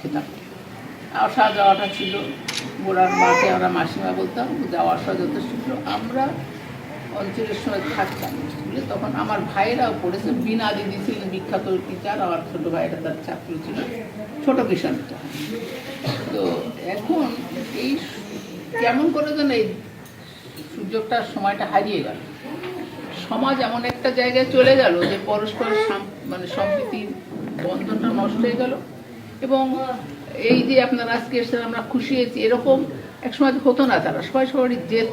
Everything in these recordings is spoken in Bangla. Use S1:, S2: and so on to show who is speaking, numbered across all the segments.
S1: খেতাম। আসা যাওয়াটা ছিল। গোড়ার মাঠে আমরা মাসিমা বলতাম যাওয়া আসা যথেষ্ট ছিল। আমরা অঞ্চলের সময় থাকতাম স্কুলে। তখন আমার ভাইয়েরাও পড়েছে। বিনা দিদি ছিলেন বিখ্যাত টিচার আমার ছোটো ভাইয়েরা তার ছাত্র ছিল। ছোট কিষানটা তো এখন এই কেমন করে যেন এই সুযোগটা, সময়টা হারিয়ে গেল। সমাজ এমন একটা জায়গায় চলে গেল যে পরস্পর মানে সম্প্রীতির বন্ধনটা নষ্ট হয়ে গেল। এবং এই যে আপনারা আজকে এসেছেন, আমরা খুশি হয়েছি। এরকম একসময় হতো না তারা, সবাই সবারই যেত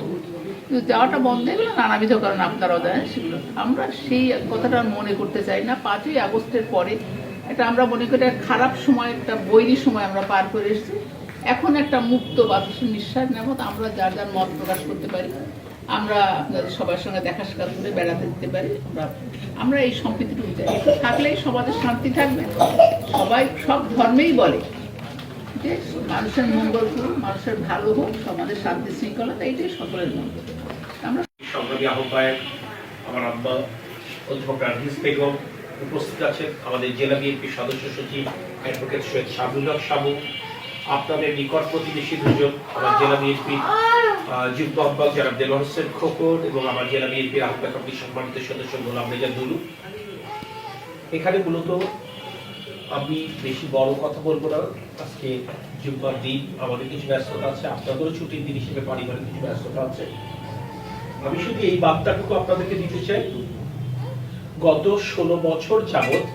S1: কিন্তু যাওয়াটা বন্ধ হয়ে গেলো নানাবিধ কারণ আপনারাও জানেন সেগুলো। আমরা সেই কথাটা মনে করতে চাই না। পাঁচই আগস্টের পরে এটা আমরা মনে করি একটা খারাপ সময়, একটা বৈরী সময় আমরা পার করে এসেছি। এখন একটা মুক্ত বাতাসে নিঃশ্বাস নেব আমরা যার যার মত প্রকাশ করতে পারি। আমরা সবার সঙ্গে দেখা সাক্ষাৎ করে বেড়াতে দিতে পারি। আমরা আমরা এই সম্প্রীতিটুকু চাই থাকলেই সমাজের শান্তি থাকবে। সবাই সব ধর্মেই বলে। যে মানুষের মঙ্গল করুন মানুষের ভালো হোক, সমাজের শান্তি শৃঙ্খলতা এইটাই সকলের মঙ্গল। আমরা
S2: সংগ্রামী আহ্বায়ক আমার আব্বা অধ্যাপক রাজনীশ বেগম উপস্থিত আছেন। আমাদের জেলা বিএনপির সদস্য সচিব অ্যাডভোকেট সৈয়দ হক সাবু। আপনাদের নিকট প্রতিবেশী দুজন আমার জেলা বিএনপির যুগ্ম হোসেন খোকন এবং আমার জেলা বিএনপির আহ্বায়ক কমিটির সম্মানিত সদস্য গোলাম রেজা দুলু। এখানে মূলত আমি বেশি বড় কথা বলব না। আজকে জুম্মার দিন, আমাদের কিছু ব্যস্ততা আছে, আপনাদেরও ছুটির দিন হিসেবে পারিবারিক কিছু ব্যস্ততা আছে। আমি শুধু এই বার্তাটুকু আপনাদেরকে দিতে চাই। গত ষোলো বছর যাবৎ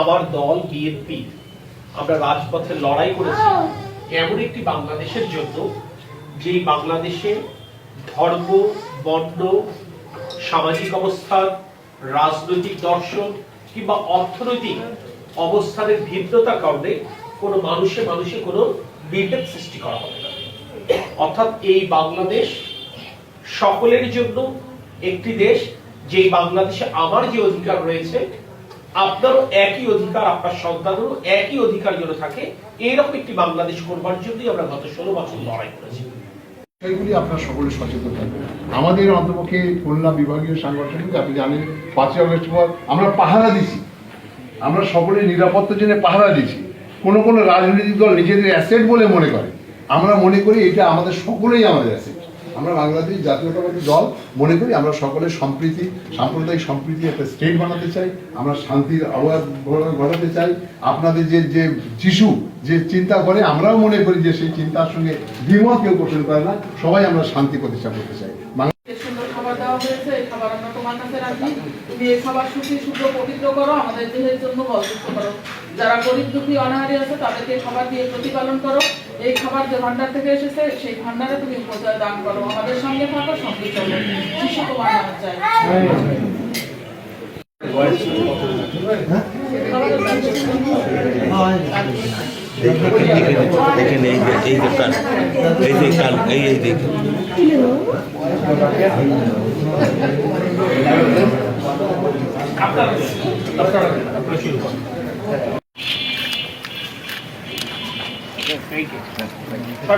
S2: আমার দল বিএনপি, আমরা রাজপথে লড়াই করেছি। এমন একটি বাংলাদেশের জন্য যেই বাংলাদেশে ধর্ম, বর্ণ, সামাজিক অবস্থান, রাজনৈতিক দর্শন কিংবা অর্থনৈতিক অবস্থানের ভিন্নতার কারণে কোনো মানুষে মানুষে কোনো বিভেদ সৃষ্টি করা হবে না। অর্থাৎ এই বাংলাদেশ সকলের জন্য একটি দেশ, যেই বাংলাদেশে আমার যে অধিকার রয়েছে, আপনারও একই অধিকার, আপনার সন্তানেরও একই অধিকার যেন থাকে এইরকম একটি বাংলাদেশ করবার জন্যই আমরা গত ষোলো বছর লড়াই করেছি।
S3: বিষয়গুলি আপনার সকলে সচেতন থাকবে আমাদের অন্তপক্ষে খুলনা বিভাগীয় সাংগঠনিক, আপনি জানেন, পাঁচই আগস্ট পর আমরা পাহারা দিছি আমরা সকলে নিরাপত্তার জন্য পাহারা দিছি কোনো কোনো রাজনৈতিক দল নিজেদের অ্যাসেট বলে মনে করে। আমরা মনে করি এটা আমাদের সকলেই আমাদের অ্যাসেট আমরা বাংলাদেশ জাতীয়তাবাদী দল মনে করি আমরা সকলে সম্প্রীতি, সাম্প্রদায়িক সম্প্রীতি একটা স্টেট বানাতে চাই, আমরা শান্তির আবহাওয়া ঘটাতে চাই। আপনাদের যে যে যিশু যে চিন্তা করে, আমরাও মনে করি যে সেই চিন্তার সঙ্গে বিমত কেউ পোষণ করে না। সবাই আমরা শান্তি প্রতিষ্ঠা করতে চাই বাংলা-
S1: যে সুন্দর খাবার হয়েছে এই খাবার, আমরা তোমার কাছে রাখি। তুমি খাবার সুখী শুদ্ধ পবিত্র করো, আমাদের দেহের জন্য বলযুক্ত করো। যারা গরিব, দুঃখী, অনাহারী আছে, তাদেরকে খাবার দিয়ে প্রতিপালন করো। এই খাবার যে ভান্ডার থেকে এসেছে, সেই ভান্ডারে তুমি উপজয় দান করো। আমাদের সঙ্গে থাকো, সঙ্গে চলো। শিশু তোমার চাই
S4: দেখেন এই যে এই যে কাল এই যে কাল এই এই দেখেন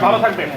S2: ভালো থাকবেন।